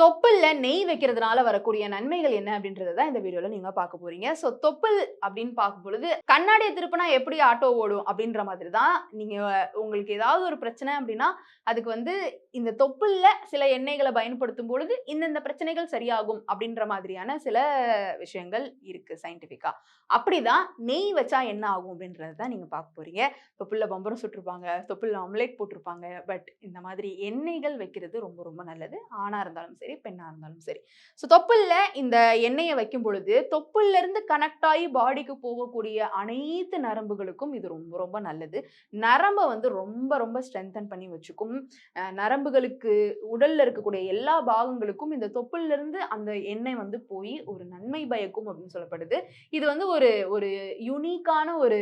தொப்பில் நெய் வைக்கிறதுனால வரக்கூடிய நன்மைகள் என்ன அப்படின்றத தான் இந்த வீடியோவில் நீங்கள் பார்க்க போகிறீங்க ஸோ தொப்புள் அப்படின்னு பார்க்கும் பொழுது கண்ணாடியை திருப்பினா எப்படி ஆட்டோ ஓடும் அப்படின்ற மாதிரி தான் நீங்கள் உங்களுக்கு ஏதாவது ஒரு பிரச்சனை அப்படின்னா அதுக்கு வந்து இந்த தொப்புல்ல சில எண்ணெய்களை பயன்படுத்தும் பொழுது இந்தந்த பிரச்சனைகள் சரியாகும் அப்படின்ற மாதிரியான சில விஷயங்கள் இருக்குது சயின்டிஃபிக்காக அப்படி தான் நெய் வச்சா என்ன ஆகும் அப்படின்றத தான் நீங்கள் பார்க்க போகிறீங்க தொப்புள்ள பம்பரம் சுட்டிருப்பாங்க தொப்பில் ஆம்லேட் போட்டிருப்பாங்க பட் இந்த மாதிரி எண்ணெய்கள் வைக்கிறது ரொம்ப ரொம்ப நல்லது. ஆணாக இருந்தாலும் சரி பெண்ணாக இருந்தாலும் சரி. ஸோ தொப்புளில் இந்த எண்ணெயை வைக்கும் பொழுது தொப்புலேருந்து இருந்து கனெக்ட் ஆகி பாடிக்கு போகக்கூடிய அனைத்து நரம்புகளுக்கும் இது ரொம்ப ரொம்ப நல்லது. நரம்பை வந்து ரொம்ப ரொம்ப ஸ்ட்ரென்தன் பண்ணி வச்சுக்கும். நரம்புகளுக்கு உடலில் இருக்கக்கூடிய எல்லா பாகங்களுக்கும் இந்த தொப்புலேருந்து அந்த எண்ணெய் வந்து போய் ஒரு நன்மை பயக்கும் அப்படின்னு சொல்லப்படுது. இது வந்து ஒரு ஒரு யூனிக்கான ஒரு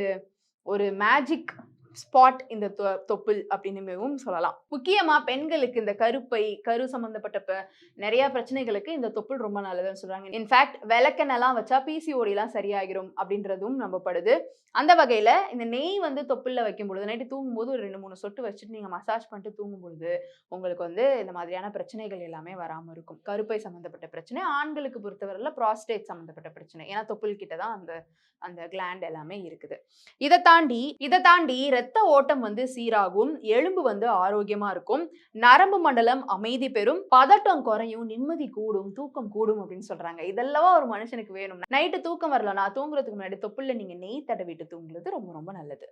ஒரு மேஜிக் ஸ்பாட் இந்த தொ- தொப்புள் அப்படின்னும் சொல்லலாம். முக்கியமாக பெண்களுக்கு இந்த கருப்பை கரு சம்மந்தப்பட்ட நிறைய பிரச்சனைகளுக்கு இந்த தொப்புள் ரொம்ப நல்லதுன்னு சொல்கிறாங்க இன்ஃபேக்ட் விளக்கெண்ணெல்லாம் வச்சா பிசிஓடிலாம் சரியாகிரும் அப்படின்றதும் நம்பப்படுது. அந்த வகையில் இந்த நெய் வந்து தொப்புளில் வைக்கும் பொழுது நைட்டு தூங்கும்போது ஒரு ரெண்டு மூணு சொட்டு வச்சுட்டு நீங்கள் மசாஜ் பண்ணிட்டு தூங்கும்பொழுது உங்களுக்கு வந்து இந்த மாதிரியான பிரச்சனைகள் எல்லாமே வராமல் இருக்கும். கருப்பை சம்மந்தப்பட்ட பிரச்சனை ஆண்களுக்கு பொறுத்தவரையில் ப்ராஸ்டேட் சம்மந்தப்பட்ட பிரச்சனை. ஏன்னா தொப்புள் கிட்ட தான் அந்த அந்த கிளாண்ட் எல்லாமே இருக்குது. இதை தாண்டி இதை தாண்டி இரத்த ஓட்டம் வந்து சீராகும் எலும்பு வந்து ஆரோக்கியமா இருக்கும் நரம்பு மண்டலம் அமைதி பெறும் பதட்டம் குறையும் நிம்மதி கூடும் தூக்கம் கூடும் அப்படின்னு சொல்றாங்க. இதெல்லாம் ஒரு மனுஷனுக்கு வேணும் நைட்டு தூக்கம் வரல நான் தூங்குறதுக்கு முன்னாடி தொப்புள்ள நீங்க நெய் தடவிட்டு தூங்குறது ரொம்ப ரொம்ப நல்லது.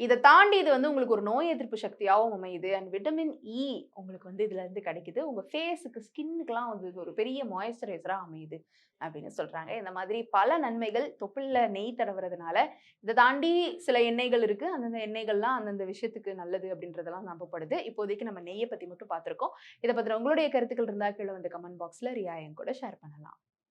இதை தாண்டி இது வந்து உங்களுக்கு ஒரு நோய் எதிர்ப்பு சக்தியாகவும் அமையுது. அண்ட் விட்டமின் இ உங்களுக்கு வந்து இதுல இருந்து கிடைக்குது. உங்க ஃபேஸுக்கு ஸ்கின்னுக்குலாம் வந்து இது ஒரு பெரிய மாய்ஸ்சரைசராக அமையுது அப்படின்னு சொல்றாங்க. இந்த மாதிரி பல நன்மைகள் தொப்புளில் நெய் தடவுறதுனால இதை தாண்டி சில எண்ணெய்கள் இருக்கு. அந்தந்த எண்ணெய்கள்லாம் அந்தந்த விஷயத்துக்கு நல்லது அப்படின்றதெல்லாம் நம்பப்படுது. இப்போதைக்கு நம்ம நெய்யை பத்தி மட்டும் பார்த்துருக்கோம். இதை பத்தின உங்களுடைய கருத்துக்கள் இருந்தால் கீழே வந்து கமெண்ட் பாக்ஸ்ல ரியாயம் கூட ஷேர் பண்ணலாம்.